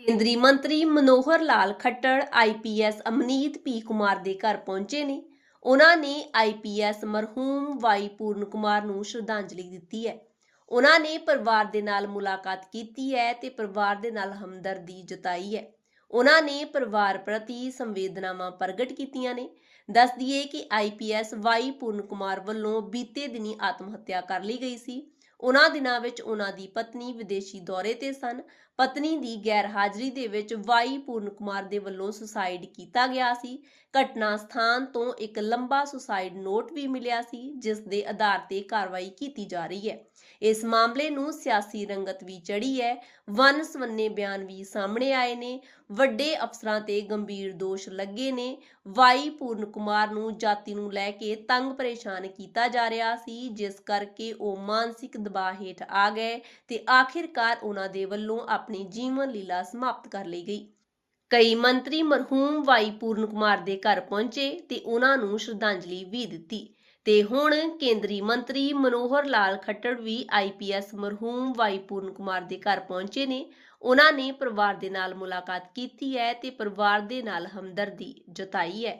ਕੇਂਦਰੀ ਮੰਤਰੀ Manohar Lal Khattar IPS Amneet P Kumar ਦੇ ਘਰ ਪਹੁੰਚੇ ਨੇ। ਉਹਨਾਂ ਨੇ ਆਈਪੀਐਸ ਮਰਹੂਮ ਵਾਈ ਪੂਰਨ ਕੁਮਾਰ ਨੂੰ ਸ਼ਰਧਾਂਜਲੀ ਦਿੱਤੀ ਹੈ। ਉਹਨਾਂ ਨੇ ਪਰਿਵਾਰ ਦੇ ਨਾਲ ਮੁਲਾਕਾਤ ਕੀਤੀ ਹੈ ਤੇ ਪਰਿਵਾਰ ਦੇ ਨਾਲ ਹਮਦਰਦੀ ਜਤਾਈ ਹੈ। ਉਹਨਾਂ ਨੇ ਪਰਿਵਾਰ ਪ੍ਰਤੀ ਸੰਵੇਦਨਾਵਾਂ ਪ੍ਰਗਟ ਕੀਤੀਆਂ ਨੇ। ਦੱਸ ਦਈਏ ਕਿ ਆਈਪੀਐਸ ਵਾਈ ਪੂਰਨ ਕੁਮਾਰ ਵੱਲੋਂ ਬੀਤੇ ਦਿਨੀ ਆਤਮ ਹੱਤਿਆ ਕਰ ਲਈ ਗਈ ਸੀ। ਉਹਨਾਂ ਦਿਨਾਂ ਵਿੱਚ ਉਹਨਾਂ ਦੀ ਪਤਨੀ ਵਿਦੇਸ਼ੀ ਦੌਰੇ ਤੇ ਸਨ। ਪਤਨੀ ਦੀ ਗੈਰ ਹਾਜ਼ਰੀ ਦੇ ਵਿੱਚ ਵਾਈ ਪੂਰਨ ਕੁਮਾਰ ਦੇ ਵੱਲੋਂ ਸੁਸਾਈਡ ਕੀਤਾ ਗਿਆ ਸੀ। ਘਟਨਾ ਸਥਾਨ ਤੋਂ ਇੱਕ ਲੰਬਾ ਸੁਸਾਈਡ ਨੋਟ ਵੀ ਮਿਲਿਆ ਸੀ, ਜਿਸ ਦੇ ਆਧਾਰ ਤੇ ਕਾਰਵਾਈ ਕੀਤੀ ਜਾ ਰਹੀ ਹੈ। ਇਸ ਮਾਮਲੇ ਨੂੰ ਸਿਆਸੀ ਰੰਗਤ ਵੀ ਚੜੀ ਹੈ। ਵਨ ਸਵੰਨੇ ਬਿਆਨ ਵੀ ਸਾਹਮਣੇ ਆਏ ਨੇ। ਵੱਡੇ ਅਫਸਰਾਂ ਤੇ ਗੰਭੀਰ ਦੋਸ਼ ਲੱਗੇ ਨੇ। ਵਾਈ ਪੂਰਨ ਕੁਮਾਰ ਨੂੰ ਜਾਤੀ ਨੂੰ ਲੈ ਕੇ ਤੰਗ ਪਰੇਸ਼ਾਨ ਕੀਤਾ ਜਾ ਰਿਹਾ ਸੀ, ਜਿਸ ਕਰਕੇ ਉਹ ਮਾਨਸਿਕ ਦਬਾਅ ਹੇਠ ਆ ਗਏ ਤੇ ਆਖਿਰਕਾਰ ਉਹਨਾਂ ਦੇ ਵੱਲੋਂ ਆਪਣੀ ਜੀਵਨ ਲੀਲਾ ਸਮਾਪਤ ਕਰ ਲਈ ਗਈ। ਕਈ ਮੰਤਰੀ ਮਰਹੂਮ ਵਾਈ ਪੂਰਨ ਕੁਮਾਰ ਦੇ ਘਰ ਪਹੁੰਚੇ ਤੇ ਉਹਨਾਂ ਨੂੰ ਸ਼ਰਧਾਂਜਲੀ ਵੀ ਦਿੱਤੀ ਤੇ ਹੁਣ ਕੇਂਦਰੀ ਮੰਤਰੀ ਮਨੋਹਰ ਲਾਲ ਖੱਟੜ ਵੀ ਆਈਪੀਐਸ ਮਰਹੂਮ ਵਾਈ ਪੂਰਨ ਕੁਮਾਰ ਦੇ ਘਰ ਪਹੁੰਚੇ ਨੇ। ਉਹਨਾਂ ਨੇ ਪਰਿਵਾਰ ਦੇ ਨਾਲ ਮੁਲਾਕਾਤ ਕੀਤੀ ਹੈ ਤੇ ਪਰਿਵਾਰ ਦੇ ਨਾਲ ਹਮਦਰਦੀ ਜਤਾਈ ਹੈ।